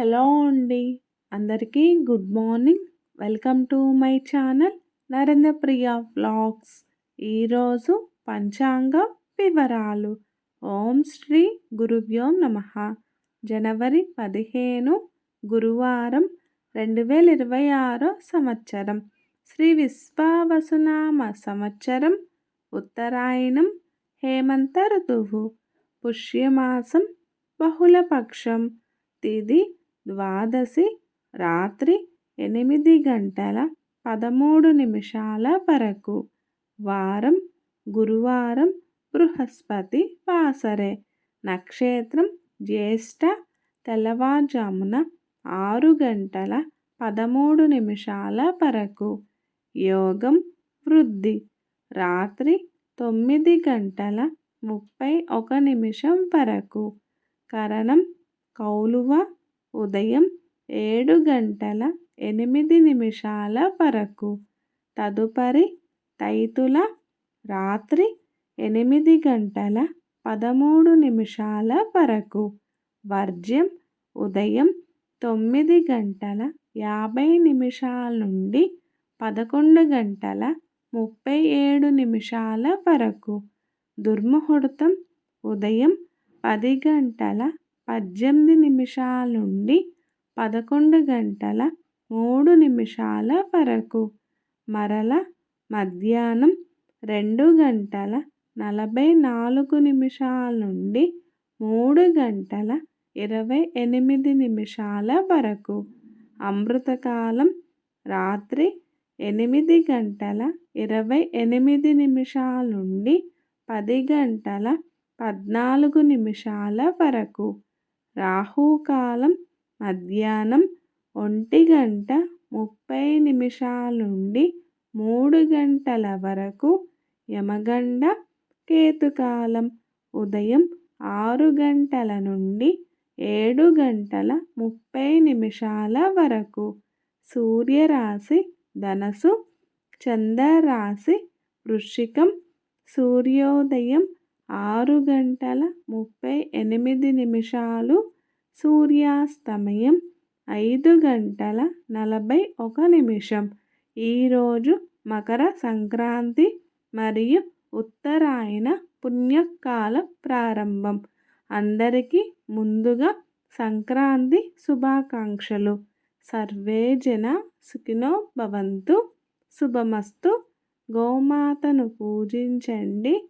Hello అండి. అందరికీ good morning. Welcome to my channel Narendra Priya vlogs. ఈరోజు పంచాంగ వివరాలు. ఓం శ్రీ గురుభ్యో నమ. జనవరి పదిహేను గురువారం రెండు వేల ఇరవై ఆరో సంవత్సరం. శ్రీ విశ్వావసునామ సంవత్సరం ఉత్తరాయణం హేమంత ఋతువు పుష్యమాసం బహుళపక్షం తిది ద్వాదశి రాత్రి ఎనిమిది గంటల పదమూడు నిమిషాల వరకు. వారం గురువారం బృహస్పతి వాసరే. నక్షత్రం జ్యేష్ఠ తెల్లవారుజామున ఆరు గంటల పదమూడు నిమిషాల వరకు. యోగం వృద్ధి. రాత్రి తొమ్మిది గంటల ముప్పై ఒక నిమిషం వరకు. కరణం కౌలువ ఉదయం ఏడు గంటల ఎనిమిది నిమిషాల వరకు. తదుపరి తైతుల రాత్రి ఎనిమిది గంటల పదమూడు నిమిషాల వరకు. వర్జ్యం ఉదయం తొమ్మిది గంటల యాభై నిమిషాల నుండి పదకొండు గంటల ముప్పై ఏడు నిమిషాల వరకు. దుర్ముహూర్తం ఉదయం పది గంటల పద్దెనిమిది నిమిషాల నుండి పదకొండు గంటల మూడు నిమిషాల వరకు. మరల మధ్యాహ్నం రెండు గంటల నలభై నాలుగు నిమిషాల నుండి మూడు గంటల ఇరవై ఎనిమిది నిమిషాల వరకు. అమృతకాలం రాత్రి ఎనిమిది గంటల ఇరవై ఎనిమిది నిమిషాల నుండి పది గంటల పద్నాలుగు నిమిషాల వరకు. రాహుకాలం మధ్యాహ్నం ఒంటి గంట ముప్పై నిమిషాల నుండి మూడు గంటల వరకు యమగండ కేతుకాలం ఉదయం ఆరు గంటల నుండి ఏడు గంటల ముప్పై నిమిషాల వరకు సూర్యరాశి ధనసు చంద్రరాశి వృశ్చికం సూర్యోదయం ఆరు గంటల ముప్పై ఎనిమిది నిమిషాలు సూర్యాస్తమయం ఐదు గంటల నలభై ఒక నిమిషం. ఈరోజు మకర సంక్రాంతి మరియు ఉత్తరాయణ పుణ్యకాల ప్రారంభం. అందరికీ ముందుగా సంక్రాంతి శుభాకాంక్షలు. సర్వే జన సుఖినో భవంతు. శుభమస్తు. గోమాతను పూజించండి.